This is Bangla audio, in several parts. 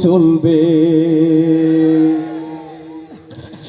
চলবে।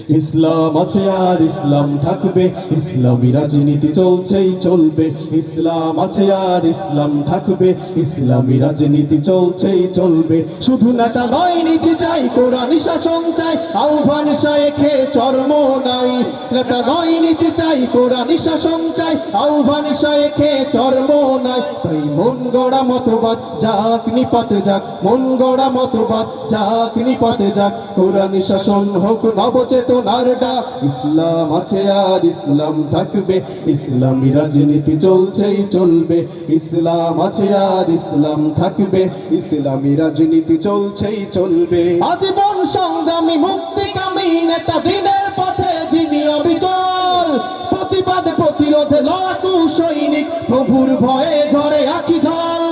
ইসলাম আছে আর ইসলাম থাকবে, ইসলামী রাজনীতি চলছেই চলবে। ইসলাম আছে আর ইসলাম থাকবে, ইসলামী রাজনীতি চলছেই চলবে। শুধু নেতা নয়, নীতি চাই, কোরআন শাসন চাই, আহ্বান শায়েখে চর্ম নাই। নেতা নয়, নীতি চাই, কোরআন শাসন চাই, আহ্বান শায়েখে চর্ম নাই। তাই মন গড়া মতবাদ, যাক নিপাতে যাক, মন গড়া মতবাদ, যাক নিপাতে যাক। কোরআন শাসন হোক নবচেতনার ডাক। ইসলাম আছে আর ইসলাম থাকবে। ইসলামী রাজনীতি চলছেই চলবে। ইসলাম আছে আর ইসলাম থাকবে। ইসলামী রাজনীতি চলছেই চলবে। আজীবন সংগ্রামী নেতা দিনের পথে যিনি অবিচল, প্রতিবাদ প্রতিরোধে লড়াকু সৈনিক, প্রভুর ভয়ে ঝরে আখি ঝল।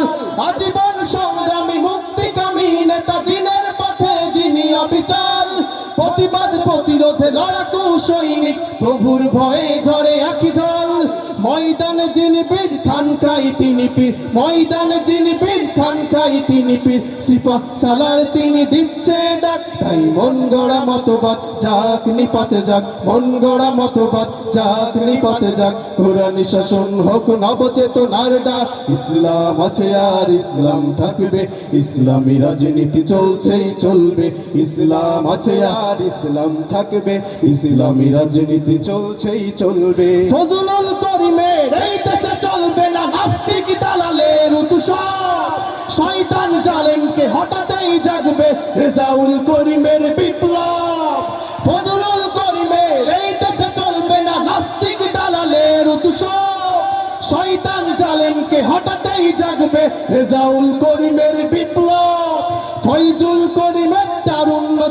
আজীবন সংগ্রামী, মুক্তিকামী নেতা দিনের পথে যিনি অবিচল প্রতিবাদ প্রতিরোধে লড়াকু সৈনিক। প্রভুর ভয়ে ঝরে আঁকি ঝল ময়দানে যিনি বীর খানকাই তিনি পীর। ময়দানে যিনি বীর খানকাই তিনি পীর। সিপা সালার তিনি দিচ্ছে ডাক। তাই মন গড়া মতবাদ, যাক নিপাতে যাক। মন গড়া মতবাদ, যাক নিপাতে যাক। কোরআন শাসন হোক নবচেতনার ডাক। ইসলাম আছে আর ইসলাম থাকবে। ইসলামী রাজনীতি চলছেই চলবে। ইসলাম আছে আর ইসলাম থাকবে। ইসলামী রাজনীতি চলছেই চলবে। ফজলুল করিমের এই দেশে চলবে না নাস্তিক দালালের উৎসব শয়তান জালেমকে হঠাতেই জাগবে রেজাউল করিমের বিপ্লব। ফজলুল করিমের এই দেশে চলবে না নাস্তিক দালালের হঠাতেই জাগবে রেজাউল করিমের বিপ্লব। ফয়জুল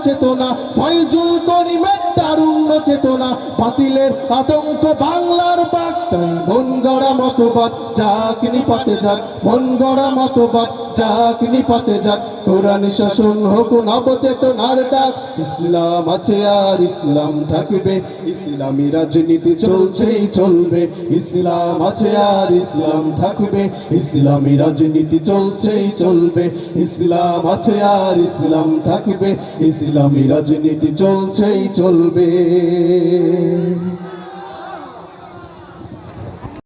চেতনা ফয়জুল করিমের তারুণ্য চেতনা, বাতিলের আতঙ্ক, বাংলার বাক। তাই মন গড়া মতবাদ, যাক নিপাতে যাক, মন গড়া মতবাদ, যাক নিপাতে যাক। কোরআন শাসন হোক নবচেতনার ডাক, ইসলাম আছে আর ইসলাম থাকবে। ইসলামী রাজনীতি চলছেই চলবে। ইসলাম আছে আর ইসলাম থাকবে। ইসলামী রাজনীতি চলছেই চলবে। ইসলাম আছে আর ইসলাম থাকবে। ইসলামী রাজনীতি চলছেই চলবে।